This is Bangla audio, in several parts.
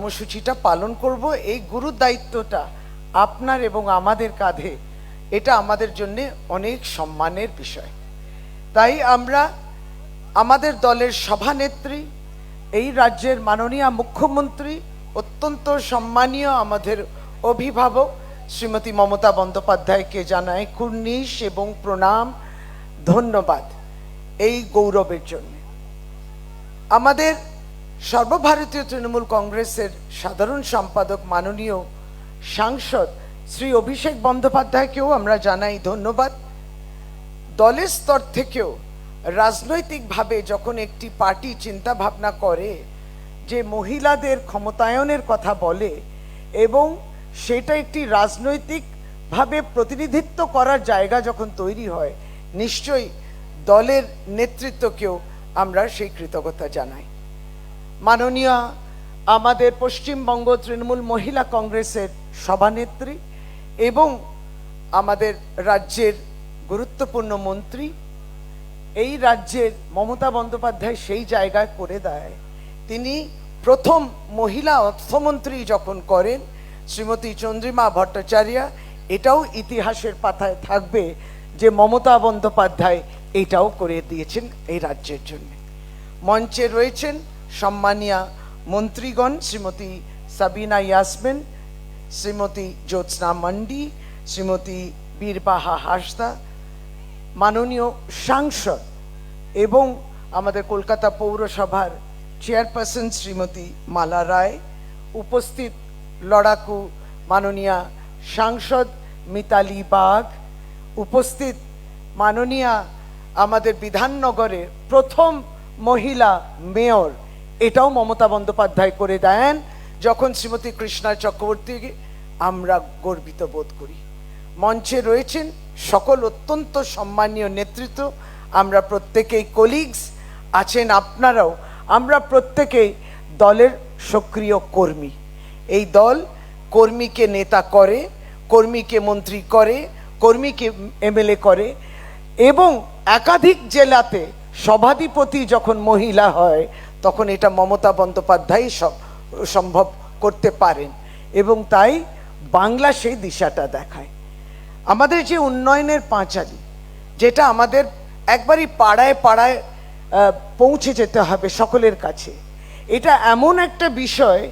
কর্মসূচিটা পালন করব, এই গুরু দায়িত্বটা আপনার এবং আমাদের কাঁধে। এটা আমাদের জন্য অনেক সম্মানের বিষয়। তাই আমরা আমাদের দলের সভানেত্রী, এই রাজ্যের মাননীয় মুখ্যমন্ত্রী, অত্যন্ত সম্মানীয় আমাদের অভিভাবক শ্রীমতী মমতা বন্দ্যোপাধ্যায়কে জানাই কুর্নিশ এবং প্রণাম, ধন্যবাদ এই গৌরবের জন্য। আমাদের সর্বভারতীয় তৃণমূল কংগ্রেসের সাধারণ সম্পাদক মাননীয় সাংসদ শ্রী অভিষেক বন্দ্যোপাধ্যায়কেও আমরা জানাই ধন্যবাদ। দলের স্তর থেকেও রাজনৈতিকভাবে যখন একটি পার্টি চিন্তা ভাবনা করে যে মহিলাদের ক্ষমতায়নের কথা বলে এবং সেটা একটি রাজনৈতিকভাবে প্রতিনিধিত্ব করার জায়গা যখন তৈরি হয়, নিশ্চয়ই দলের নেতৃত্বকেও আমরা সেই কৃতজ্ঞতা জানাই। মাননীয় আমাদের পশ্চিমবঙ্গ তৃণমূল মহিলা কংগ্রেসের সভানেত্রী এবং আমাদের রাজ্যের গুরুত্বপূর্ণ মন্ত্রী, এই রাজ্যের মমতা বন্দ্যোপাধ্যায় সেই জায়গায় করে দেয়। তিনি প্রথম মহিলা অর্থমন্ত্রী যখন করেন, শ্রীমতী চন্দ্রিমা ভট্টাচার্য, এটাও ইতিহাসের পাতায় থাকবে যে মমতা বন্দ্যোপাধ্যায় এটাও করে দিয়েছেন এই রাজ্যের জন্য। মঞ্চে রয়েছেন সম্মানীয় মন্ত্রীগণ, শ্রীমতী সাবিনা ইয়াসমিন, শ্রীমতী জ্যোৎস্না মান্ডি শ্রীমতী বীরবাহা হাসদা, মাননীয় সাংসদ এবং আমাদের কলকাতা পৌরসভার চেয়ারপারসন শ্রীমতী মালা রায়, উপস্থিত লড়াকু মাননীয়া সাংসদ মিতালি বাগ, উপস্থিত মাননীয়া আমাদের বিধাননগরের প্রথম মহিলা মেয়র এটাও মমতা বন্দ্যোপাধ্যায় করে দেন, যখন শ্রীমতী কৃষ্ণা চক্রবর্তী আমরা গর্বিত বোধ করি। মঞ্চে রয়েছেন সকল অত্যন্ত সম্মানীয় নেতৃত্ব, আমরা প্রত্যেকেই কলিগস আছেন আপনারাও, আমরা প্রত্যেকেই দলের সক্রিয় কর্মী। এই দল কর্মীকে নেতা করে, কর্মীকে মন্ত্রী করে, কর্মীকে এমএলএ করে এবং একাধিক জেলাতে সভাধিপতি যখন মহিলা হয় তখন এটা মমতা বন্দ্যোপাধ্যায় সম্ভব করতে পারেন। এবং তাই বাংলা সেই দিশাটা দেখায়। আমাদের যে উন্নয়নের পাঁচালি, যেটা আমাদের একবারই পাড়ায় পাড়ায় পৌঁছে যেতে হবে সকলের কাছে। এটা এমন একটা বিষয়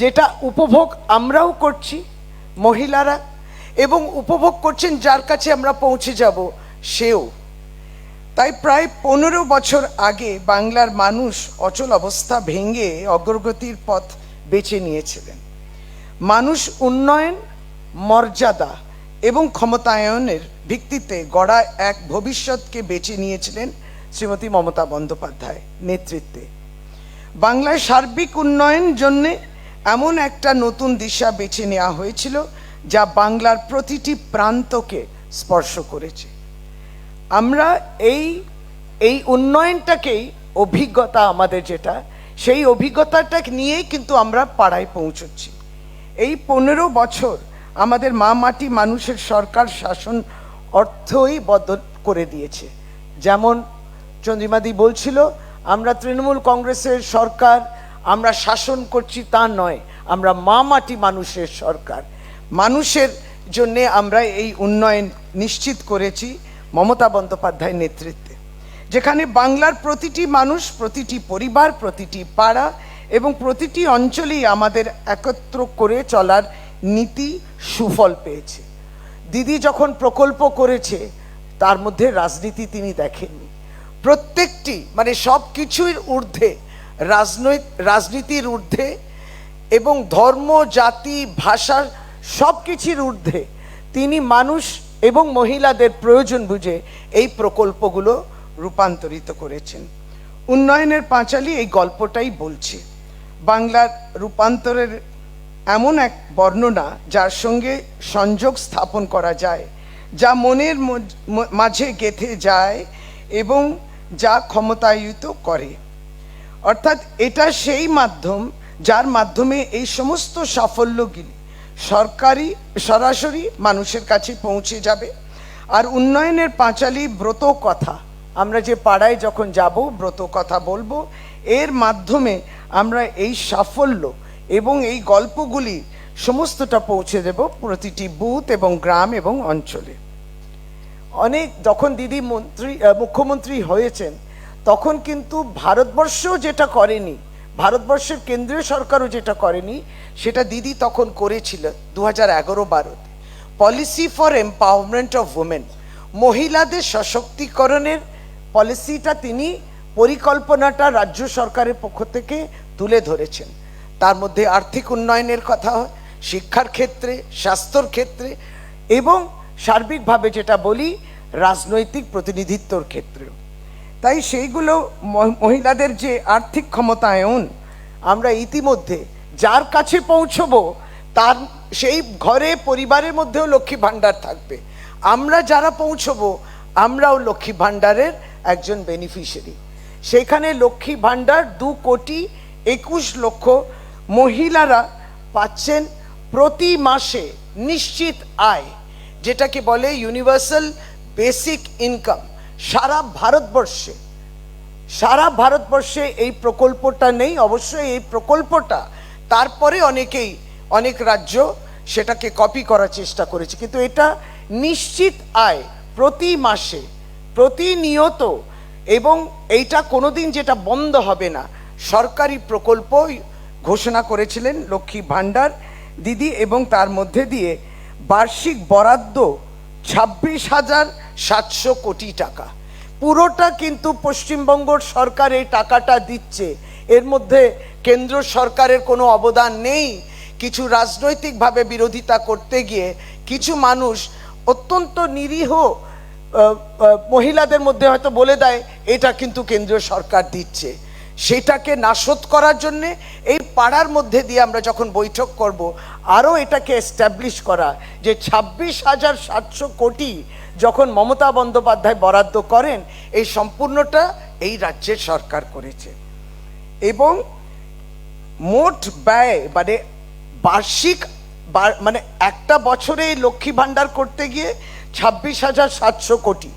যেটা উপভোগ আমরাও করছি, মহিলারা, এবং উপভোগ করছেন যার কাছে আমরা পৌঁছে যাব সেও। তাই প্রায় পনেরো বছর আগে বাংলার মানুষ অচল অবস্থা ভেঙে অগ্রগতির পথ বেছে নিয়েছিলেন। মানুষ উন্নয়ন, মর্যাদা এবং ক্ষমতায়নের ভিত্তিতে গড়া এক ভবিষ্যৎকে বেছে নিয়েছিলেন শ্রীমতী মমতা বন্দ্যোপাধ্যায় নেতৃত্বে। বাংলায় সার্বিক উন্নয়ন জন্যে এমন একটা নতুন দিশা বেছে নেওয়া হয়েছিল, যা বাংলার প্রতিটি প্রান্তকে স্পর্শ করেছে। আমরা এই এই উন্নয়নটাকেই অভিজ্ঞতা আমাদের যেটা, সেই অভিজ্ঞতাটা নিয়েই কিন্তু আমরা পাড়ায় পৌঁছচ্ছি। এই পনেরো বছর আমাদের মা মাটি মানুষের সরকার শাসন অর্থই বদল করে দিয়েছে। যেমন চন্দ্রিমাদি বলছিল, আমরা তৃণমূল কংগ্রেসের সরকার, আমরা শাসন করছি তা নয়, আমরা মা মাটি মানুষের সরকার। মানুষের জন্যে আমরা এই উন্নয়ন নিশ্চিত করেছি। মমতা বন্দ্যোপাধ্যায় নেতৃত্বে, যেখানে বাংলার প্রতিটি মানুষ, প্রতিটি পরিবার, প্রতিটি পাড়া এবং প্রতিটি অঞ্চলেই আমাদের একত্র করে চলার নীতি সুফল পেয়েছে। দিদি যখন প্রকল্প করেছে, তার মধ্যে রাজনীতি তিনি দেখেননি। প্রত্যেকটি মানে সব কিছুর ঊর্ধ্বে রাজনৈত রাজনীতির ঊর্ধ্বে এবং ধর্ম, জাতি ভাষার সব কিছুর ঊর্ধ্বে তিনি মানুষ এবং মহিলাদের প্রয়োজন বুঝে এই প্রকল্পগুলো রূপান্তরিত করেছেন। উন্নয়নের পাঁচালী এই গল্পটাই বলছে। বাংলার রূপান্তরের এমন এক বর্ণনা যার সঙ্গে সংযোগ স্থাপন করা যায়, যা মনের মাঝে গেঁথে যায় এবং যা ক্ষমতায়িত করে। অর্থাৎ এটা সেই মাধ্যম যার মাধ্যমে এই সমস্ত সাফল্যগুলি সরকারি, সরাসরি মানুষের কাছে পৌঁছে যাবে। আর উন্নয়নের পাঁচালী ব্রত কথা, আমরা যে পাড়ায় যখন যাব, ব্রত কথা বলব, এর মাধ্যমে আমরা এই সাফল্য এবং এই গল্পগুলি সমস্তটা পৌঁছে দেব প্রতিটি বুথ এবং গ্রাম এবং অঞ্চলে। অনেক যখন দিদি মন্ত্রী মুখ্যমন্ত্রী হয়েছেন, তখন কিন্তু ভারতবর্ষ যেটা করেনি ভারতবর্ষের কেন্দ্রীয় সরকারও যেটা করেনি, সেটা দিদি তখন করেছিল দু হাজার এগারো বারোতে। Policy for empowerment of women মহিলাদের সশক্তিকরণের পলিসিটা তিনি পরিকল্পনাটা রাজ্য সরকারের পক্ষ থেকে তুলে ধরেছেন। তার মধ্যে আর্থিক উন্নয়নের কথা হয় শিক্ষার ক্ষেত্রে, স্বাস্থ্যর ক্ষেত্রে এবং সার্বিকভাবে যেটা বলি, রাজনৈতিক প্রতিনিধিত্বর ক্ষেত্রেও। তাই সেইগুলো মহিলাদের যে আর্থিক ক্ষমতায়ন, আমরা ইতিমধ্যে যার কাছে পৌঁছবো, তার সেই ঘরে পরিবারের মধ্যেও লক্ষ্মী ভাণ্ডার থাকবে। আমরা যারা পৌঁছবো, আমরাও লক্ষ্মী ভাণ্ডারের একজন বেনিফিশিয়ারি সেখানে লক্ষ্মী ভাণ্ডার দু কোটি একুশ লক্ষ মহিলারা পাচ্ছেন প্রতি মাসে নিশ্চিত আয়, যেটাকে বলে ইউনিভার্সাল বেসিক ইনকাম সারা ভারতবর্ষে সারা ভারতবর্ষে এই প্রকল্পটা নেই, অবশ্যই এই প্রকল্পটা তারপরে অনেকেই, অনেক রাজ্য সেটাকে কপি করার চেষ্টা করেছে। কিন্তু এটা নিশ্চিত আয় প্রতি মাসে, প্রতিনিয়ত এবং এইটা কোনোদিন যেটা বন্ধ হবে না। সরকারি প্রকল্প ঘোষণা করেছিলেন লক্ষ্মী ভাণ্ডার দিদি এবং তার মধ্যে দিয়ে বার্ষিক বরাদ্দ ছাব্বিশ হাজার সাতশো কোটি টাকা। পুরোটা কিন্তু পশ্চিমবঙ্গ সরকার এই টাকাটা দিচ্ছে। এর মধ্যে কেন্দ্র সরকারের কোনো অবদান নেই। কিছু রাজনৈতিকভাবে বিরোধিতা করতে গিয়ে কিছু মানুষ অত্যন্ত নিরীহ মহিলাদের মধ্যে হয়তো বলে দেয়, এটা কিন্তু কেন্দ্রীয় সরকার দিচ্ছে। সেটাকে নাশোধ করার জন্যে এই পাড়ার মধ্যে দিয়ে আমরা যখন বৈঠক করব, আরও এটাকে এস্টাবলিশ করা যে ছাব্বিশ হাজার সাতশো কোটি যখন মমতা বন্দ্যোপাধ্যায় বরাদ্দ করেন, এই সম্পূর্ণটা এই রাজ্যের সরকার করেছে। এবং মোট ব্যয় মানে বার্ষিক মানে একটা বছরে এই লক্ষ্মী ভাণ্ডার করতে গিয়ে ছাব্বিশ হাজার সাতশো কোটি।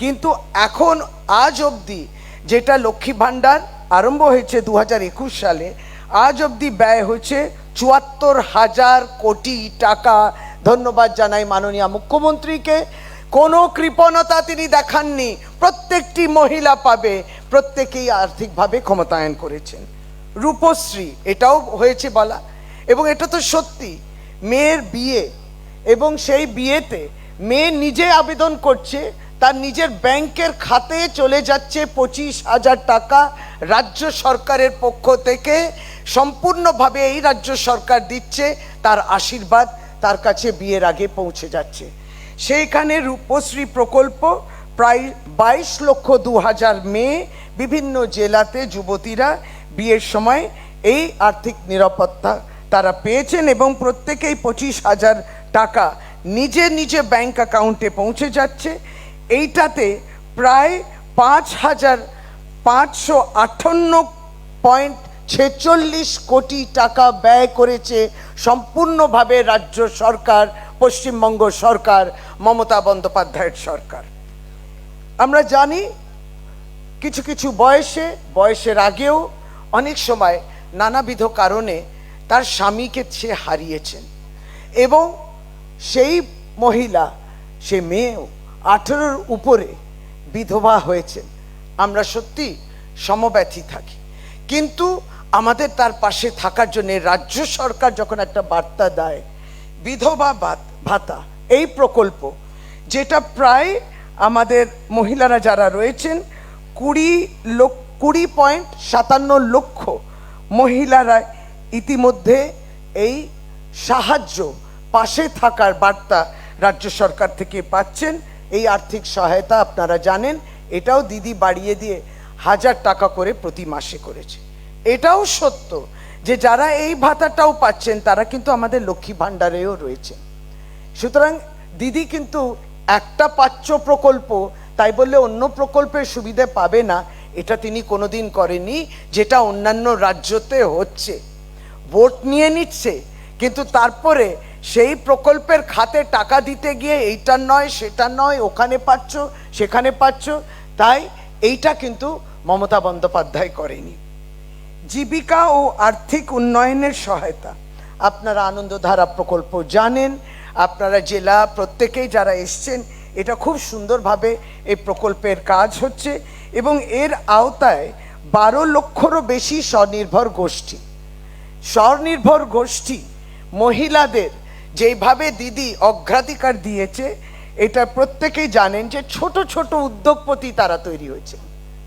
কিন্তু এখন আজ অবধি যেটা লক্ষ্মী ভাণ্ডার আরম্ভ হয়েছে দু সালে। আজ অবধি ব্যয় হয়েছে চুয়াত্তর হাজার কোটি টাকা। ধন্যবাদ জানাই মাননীয় মুখ্যমন্ত্রীকে। কোনো কৃপণতা তিনি দেখাননি, প্রত্যেকটি মহিলা পাবে, প্রত্যেকেই আর্থিকভাবে ক্ষমতায়ন করেছেন। রূপশ্রী, এটাও হয়েছে বলা। এবং এটা তো সত্যি, মেয়ের বিয়ে। এবং সেই বিয়েতে মেয়ে নিজে আবেদন করছে তার নিজের ব্যাংকের খাতে চলে যাচ্ছে পঁচিশ হাজার টাকা রাজ্য সরকারের পক্ষ থেকে। সম্পূর্ণভাবে এই রাজ্য সরকার দিচ্ছে, তার আশীর্বাদ তার কাছে বিয়ের আগে পৌঁছে যাচ্ছে। সেইখানে রূপশ্রী প্রকল্প, প্রায় বাইশ লক্ষ দু হাজার মেয়ে বিভিন্ন জেলাতে যুবতীরা বিয়ের সময় এই আর্থিক নিরাপত্তা তারা পেয়েছেন এবং প্রত্যেকেই পঁচিশ হাজার টাকা নিজে নিজে ব্যাংক অ্যাকাউন্টে পৌঁছে যাচ্ছে। এইটাতে প্রায় পাঁচ হাজার পাঁচশো আটান্ন পয়েন্ট ছেচল্লিশ কোটি টাকা ব্যয় করেছে সম্পূর্ণভাবে রাজ্য সরকার, পশ্চিমবঙ্গ সরকার, মমতা বন্দ্যোপাধ্যায়ের সরকার। আমরা জানি কিছু কিছু বয়সে, বয়সের আগেও অনেক সময় নানাবিধ কারণে তার স্বামীকে সে হারিয়েছেন এবং সেই মহিলা, সে মেয়েও আঠেরোর উপরে বিধবা হয়েছেন। আমরা সত্যি সমব্যথী থাকি। কিন্তু আমাদের তার পাশে থাকার জন্য রাজ্য সরকার যখন একটা বার্তা দেয়, বিধবা ভাত- এই প্রকল্প, যেটা প্রায় আমাদের মহিলারা যারা রয়েছেন, কুড়ি লক্ষ কুড়ি পয়েন্ট সাতান্ন লক্ষ মহিলারা ইতিমধ্যে এই সাহায্য পাশে থাকার বার্তা রাজ্য সরকার থেকে পাচ্ছেন। এই আর্থিক সহায়তা আপনারা জানেন, এটাও দিদি বাড়িয়ে দিয়ে হাজার টাকা করে প্রতি মাসে করেছে। এটাও সত্য যে যারা এই ভাতাটাও পাচ্ছেন, তারা কিন্তু আমাদের লক্ষ্মী ভাণ্ডারেও রয়েছে। সুতরাং দিদি কিন্তু একটা পাচ্য প্রকল্প, তাই বললে অন্য প্রকল্পের সুবিধে পাবে না, এটা তিনি কোনোদিন করেনি যেটা অন্যান্য রাজ্যতে হচ্ছে। ভোট নিয়ে নিচ্ছে, কিন্তু তারপরে সেই প্রকল্পের খাতে টাকা দিতে গিয়ে এইটা নয়, সেটা নয়, ওখানে পাচ্ছ, সেখানে পাচ্ছ, তাই এইটা কিন্তু মমতা বন্দ্যোপাধ্যায় করেনি। জীবিকা ও আর্থিক উন্নয়নের সহায়তা। আপনারা আনন্দধারা প্রকল্প জানেন, আপনারা জেলা প্রত্যেকেই যারা এসছেন, এটা খুব সুন্দরভাবে এই প্রকল্পের কাজ হচ্ছে এবং এর আওতায় বারো লক্ষরও বেশি স্বনির্ভর গোষ্ঠী। স্বনির্ভর গোষ্ঠী মহিলাদের যেইভাবে দিদি অগ্রাধিকার দিয়েছে, এটা প্রত্যেকেই জানেন যে ছোট ছোট উদ্যোগপতি তারা তৈরি হয়েছে।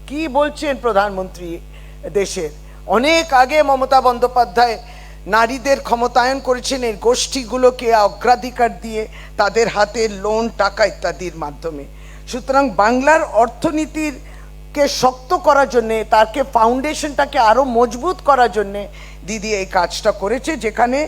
কি বলছেন প্রধানমন্ত্রী দেশের? অনেক আগে মমতা বন্দ্যোপাধ্যায় নারীদের ক্ষমতায়ন করেছেন এই গোষ্ঠীগুলোকে অগ্রাধিকার দিয়ে তাদের হাতে লোন, টাকা ইত্যাদির মাধ্যমে। সুতরাং বাংলার অর্থনীতির কে শক্ত করার জন্যে তাকে ফাউন্ডেশনটাকে আরও মজবুত করার জন্যে দিদি এই কাজটা করেছে, যেখানে